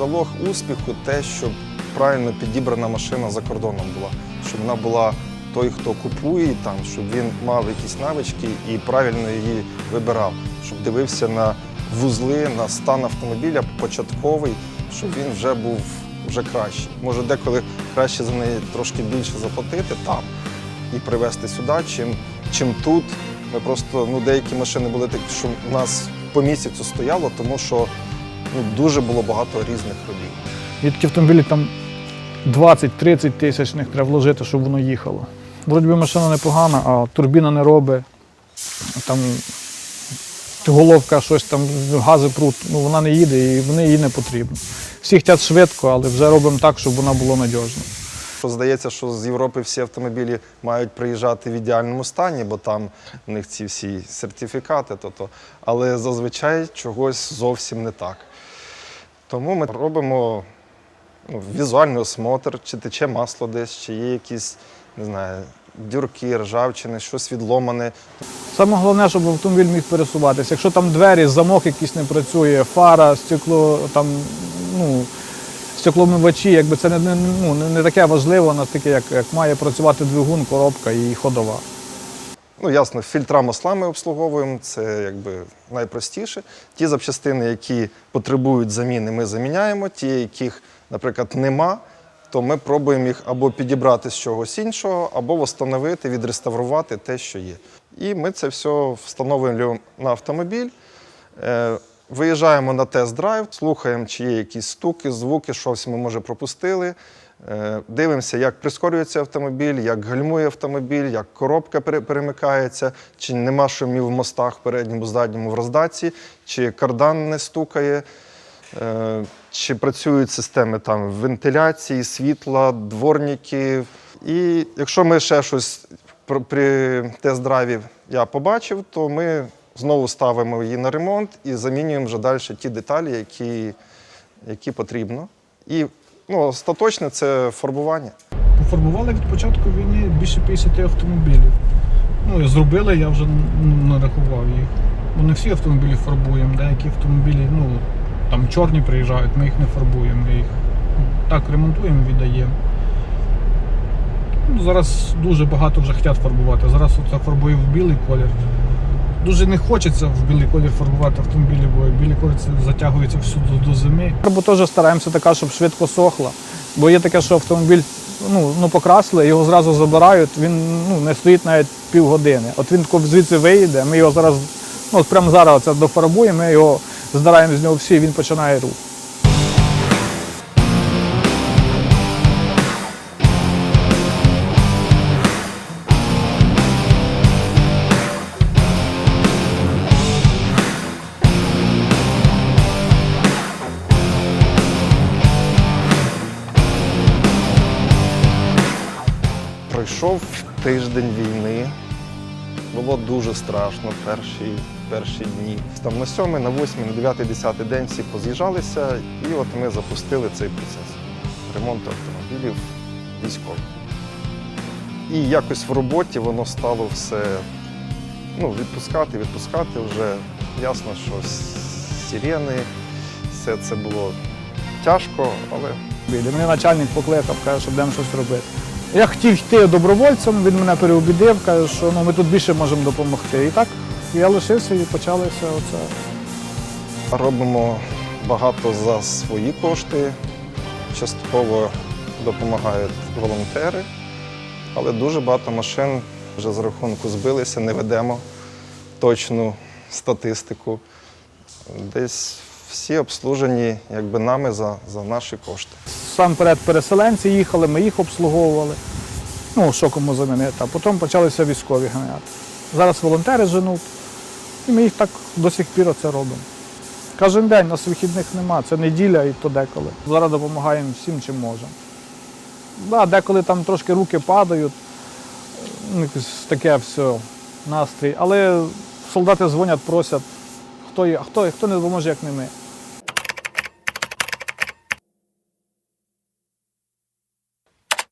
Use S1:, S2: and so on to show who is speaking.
S1: залог успіху те, щоб правильно підібрана машина за кордоном була, щоб вона була той, хто купує там, щоб він мав якісь навички і правильно її вибирав, щоб дивився на вузли, на стан автомобіля початковий, щоб він вже був вже кращий. Може, деколи краще за неї трошки більше заплатити там і привезти сюди, чим, чим тут. Ми просто ну, деякі машини були такі, що в нас по місяцю стояло, тому що ну, дуже було багато різних робіт.
S2: І такі автомобілі там 20-30 тисяч в треба вложити, щоб воно їхало. Вроді би машина непогана, а турбіна не робить. Там головка щось там, гази прут, ну вона не їде і вони їй не потрібно. Всі хочуть швидко, але вже робимо так, щоб вона була надіжна.
S1: Що здається, що з Європи всі автомобілі мають приїжджати в ідеальному стані, бо там у них ці всі сертифікати, то-то. але зазвичай чогось зовсім не так. Тому ми робимо ну, візуальний осмотр, чи тече масло десь, чи є якісь, не знаю, дюрки, ржавчини, щось відломане.
S2: Саме головне, щоб автомобіль міг пересуватися. Якщо там двері, замок якийсь не працює, фара, стекло, там, ну, стекломивачі, якби це не, ну, не, таке важливо, настільки, як, як має працювати двигун, коробка і ходова.
S1: Ну, ясно, фільтра масла ми обслуговуємо, це якби найпростіше. Ті запчастини, які потребують заміни, ми заміняємо. Ті, яких, наприклад, нема, то ми пробуємо їх або підібрати з чогось іншого, або встановити, відреставрувати те, що є. І ми це все встановлюємо на автомобіль. Виїжджаємо на тест-драйв, слухаємо, чи є якісь стуки, звуки, щось ми може пропустили. Е, Дивимося, як прискорюється автомобіль, як гальмує автомобіль, як коробка пере- перемикається, чи нема шумів в мостах передньому, задньому в роздатці, чи кардан не стукає, е, чи працюють системи там вентиляції, світла, дворники. І якщо ми ще щось при тест-драйві я побачив, то ми знову ставимо її на ремонт і замінюємо вже далі ті деталі, які, які потрібно. І ну, остаточне це фарбування.
S2: Пофарбували від початку війни більше 50 автомобілів. Ну, зробили, я вже нарахував їх. Бо не всі автомобілі фарбуємо, деякі автомобілі, ну, там чорні приїжджають, ми їх не фарбуємо, ми їх ну, так ремонтуємо, віддаємо. Ну, зараз дуже багато вже хочуть фарбувати. Зараз от я фарбую в білий колір. Дуже не хочеться в білий колір фарбувати автомобілі, бо білі колір затягується всюди до зими. Фарбу теж стараємося така, щоб швидко сохла. Бо є таке, що автомобіль ну, ну, покрасили, його зразу забирають, він ну, не стоїть навіть півгодини. От він звідси виїде, ми його зараз, ну от прямо зараз це дофарбуємо, ми його здираємо з нього всі, і він починає рух.
S1: Пройшов тиждень війни. Було дуже страшно перші, перші дні. Там на сьомий, на восьмий, на дев'ятий, десятий день всі поз'їжджалися, і от ми запустили цей процес ремонту автомобілів військових. І якось в роботі воно стало все ну, відпускати, відпускати вже. Ясно, що сирени, все це було тяжко, але.
S2: Мене начальник покликав, каже, що будемо щось робити. Я хотів йти добровольцем, він мене переубідив, каже, що ну, ми тут більше можемо допомогти. І так я лишився і почалося оце.
S1: Робимо багато за свої кошти, частково допомагають волонтери, але дуже багато машин вже за рахунку збилися, не ведемо точну статистику. Десь всі обслужені якби нами за, за наші кошти.
S2: Сам перед переселенці їхали, ми їх обслуговували. Ну, що кому замінити. А потім почалися військові ганяти. Зараз волонтери женуть, і ми їх так до сих пір оце робимо. Кожен день, у нас вихідних нема, це неділя і то деколи. Зараз допомагаємо всім, чим можемо. Да, деколи там трошки руки падають, ну, якось таке все, настрій. Але солдати дзвонять, просять, хто, є- хто, хто не допоможе, як не ми.